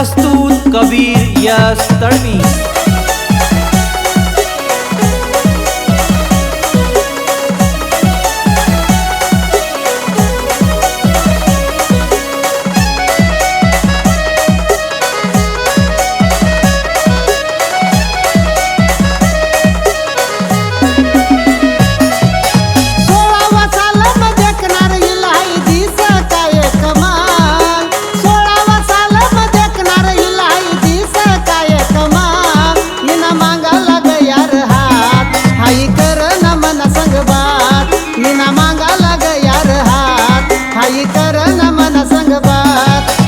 प्रस्तुत कबीर यस तड़वी मागाला गयार हात. हाई कर ना मना संग बात. मीना मागाला गयार हात. हाई कर ना मना संग बात.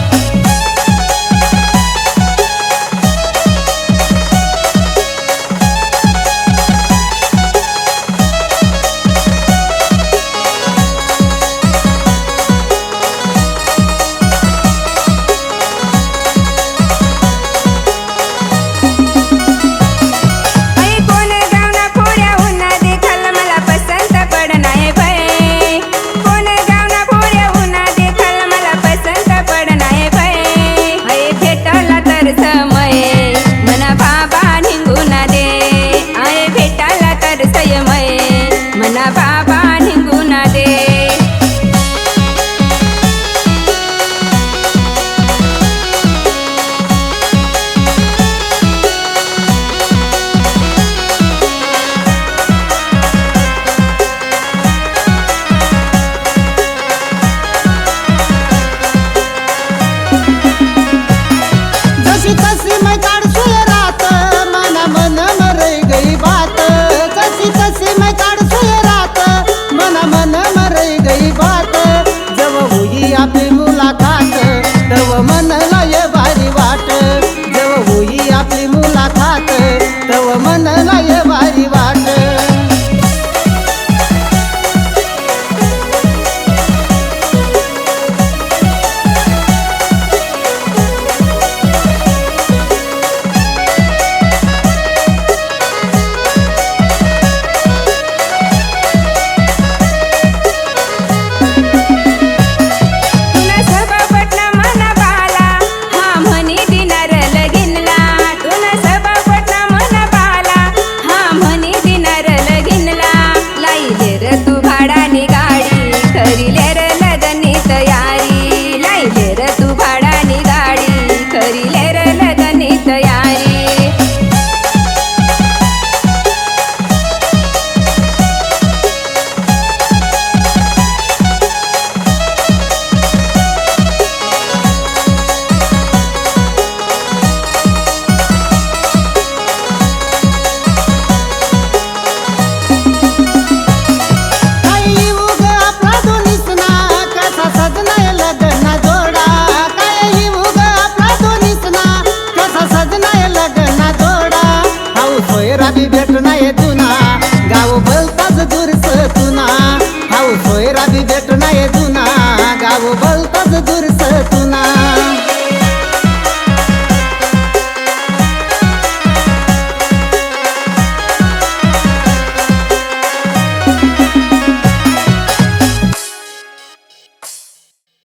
Never. Cabeleireira कोणाची भेट नाही